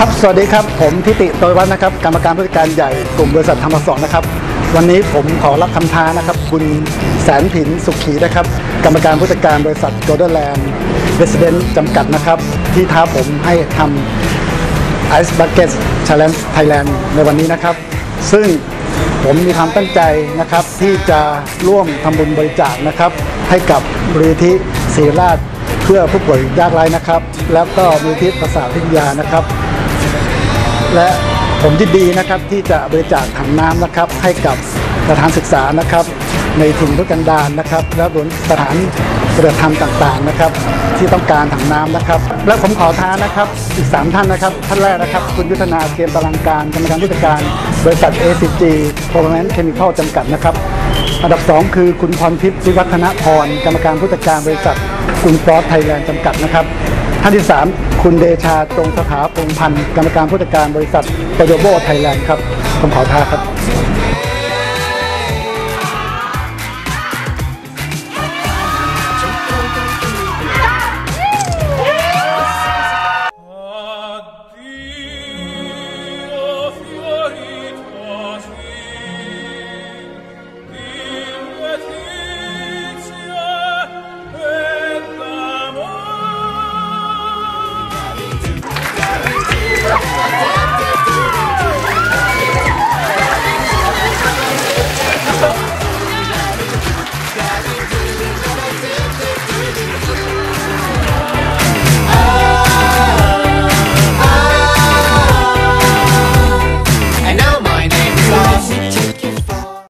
ครับ สวัสดีครับ ผมทิติโตยวัฒน์นะครับ กรรมการผู้จัดการใหญ่กลุ่มบริษัทธรรมสอนนะครับ วันนี้ผมขอรับคำท้านะครับ คุณแสนผินสุขีนะครับ กรรมการผู้จัดการบริษัทโกลเด้นแลนด์เรสเดนจำกัดนะครับ ที่ท้าผมให้ทำ Ice Bucket Challenge Thailand ในวันนี้นะครับ ซึ่งผมมีความตั้งใจนะครับ ที่จะร่วมทำบุญบริจาคนะครับ ให้กับบริธิศรีราชเพื่อผู้ป่วยยากไร้นะครับ แล้วก็มูลที่ประสาทวิทยานะครับ และผมยินดีนะครับที่จะบริจาคถังน้ำนะครับให้กับสถานศึกษานะครับ ในถิ่นทุกันดารนะครับ และรวมสถานปฏิบัติธรรมต่างๆนะครับ ที่ต้องการถังน้ำนะครับ และผมขอท้านะครับอีก 3 ท่านนะครับ ท่านแรกนะครับ คุณยุทธนาเกมตารางการกรรมการผู้จัดการ บริษัท ACG Permanent Chemical จำกัดนะครับ อันดับ 2 คือคุณพรทิพย์วิวัฒนพรกรรมการผู้จัดการบริษัทคุณฟอสไทยแลนด์จำกัดนะครับ ท่านที่ 3 คุณเดชาตรงสถาพงพันธ์กรรมการผู้จัดการบริษัทโตโยโบไทยแลนด์ครับผมขอท้าครับ